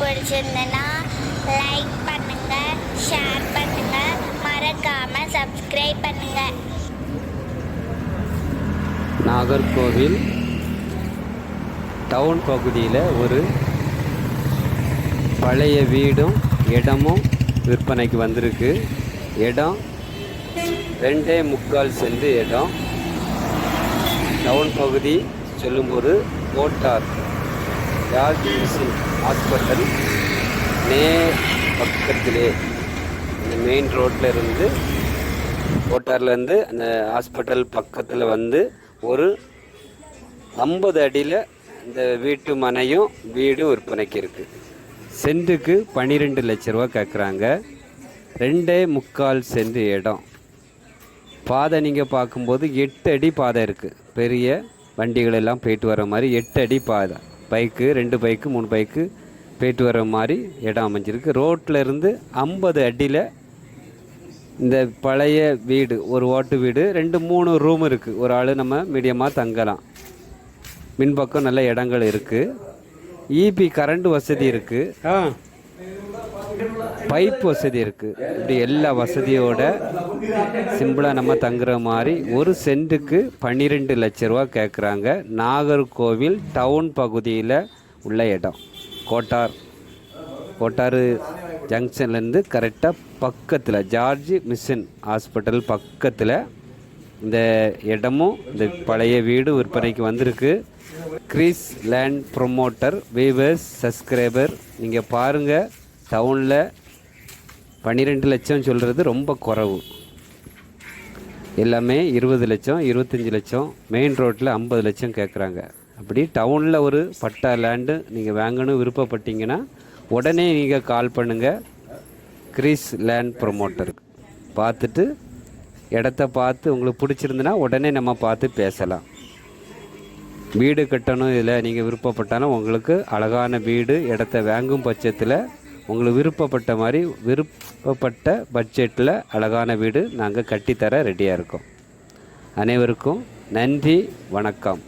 பிடிச்சிருந்தனா like பண்ணுங்க share பண்ணுங்க மறக்காம சப்ஸ்கிரைப் பண்ணுங்க. நாகர்கோவில் டவுன் பகுதியில் ஒரு பழைய வீடும் இடமும் விற்பனைக்கு வந்திருக்கு. இடம் ரெண்டே முக்கால் சென்று இடம். டவுன் பகுதி சொல்லும்போது கோட்டார். ஜார்ஜ் ஹாஸ்பிட்டல் நே பக்கத்திலே இந்த மெயின் ரோட்டில் இருந்து கோட்டார்லேருந்து அந்த ஹாஸ்பிட்டல் பக்கத்தில் வந்து ஒரு ஐம்பது அடியில் இந்த வீட்டு மனையும் வீடு விற்பனைக்கு இருக்குது சென்ட்டுக்கு பன்னிரெண்டு லட்ச ரூபா கேட்குறாங்க ரெண்டே முக்கால் சென்ட் இடம். பாதை நீங்கள் பார்க்கும்போது எட்டு அடி பாதை இருக்குது பெரிய வண்டிகள் எல்லாம் போயிட்டு வர மாதிரி எட்டு அடி பாதை. பைக்கு ரெண்டு பைக்கு மூணு பைக்கு போயிட்டு வர மாதிரி இடம் அமைஞ்சிருக்கு. ரோட்டில் இருந்து ஐம்பது அடியில் இந்த பழைய வீடு ஒரு ஓட்டு வீடு ரெண்டு மூணு ரூம் இருக்குது ஒரு ஆள் நம்ம மீடியமாக தங்கலாம். மின்பக்கம் நல்ல இடங்கள் இருக்குது இபி கரண்ட் வசதி இருக்குது பைப் வசதி இருக்குது இப்படி எல்லா வசதியோட சிம்பிளாக நம்ம தங்குற மாதிரி ஒரு சென்ட்டுக்கு பன்னிரெண்டு லட்ச ரூபா கேட்குறாங்க நாகர்கோவில் டவுன் பகுதியில் உள்ள இடம். கோட்டார். கோட்டாறு ஜங்ஷன்லேருந்து கரெக்டாக பக்கத்தில் ஜார்ஜ் மிஷன் ஹாஸ்பிட்டல் பக்கத்தில் இந்த இடமும் இந்த பழைய வீடு விற்பனைக்கு வந்திருக்கு. Chris land promoter viewers subscriber நீங்கள் பாருங்கள் டவுனில் பன்னிரெண்டு லட்சம் சொல்கிறது ரொம்ப குறைவு. எல்லாமே இருபது லட்சம் இருபத்தஞ்சி லட்சம் மெயின் ரோட்டில் ஐம்பது லட்சம் கேட்குறாங்க அப்படி டவுனில் ஒரு பட்டா லேண்டு நீங்கள் வாங்கணும் விருப்பப்பட்டீங்கன்னா உடனே நீங்கள் கால் பண்ணுங்கள் கிரீஸ் லேண்ட் ப்ரொமோட்டருக்கு பார்த்துட்டு இடத்த பார்த்து உங்களுக்கு பிடிச்சிருந்துன்னா உடனே நம்ம பார்த்து பேசலாம். வீடு கட்டணும் இதில் நீங்கள் விருப்பப்பட்டாலும் உங்களுக்கு அழகான வீடு இடத்த வாங்கும் பட்சத்தில் உங்களுக்கு விருப்பப்பட்ட மாதிரி விருப்பப்பட்ட பட்ஜெட்டில் அழகான வீடு நாங்கள் கட்டித்தர ரெடியாக இருக்கோம். அனைவருக்கும் நன்றி வணக்கம்.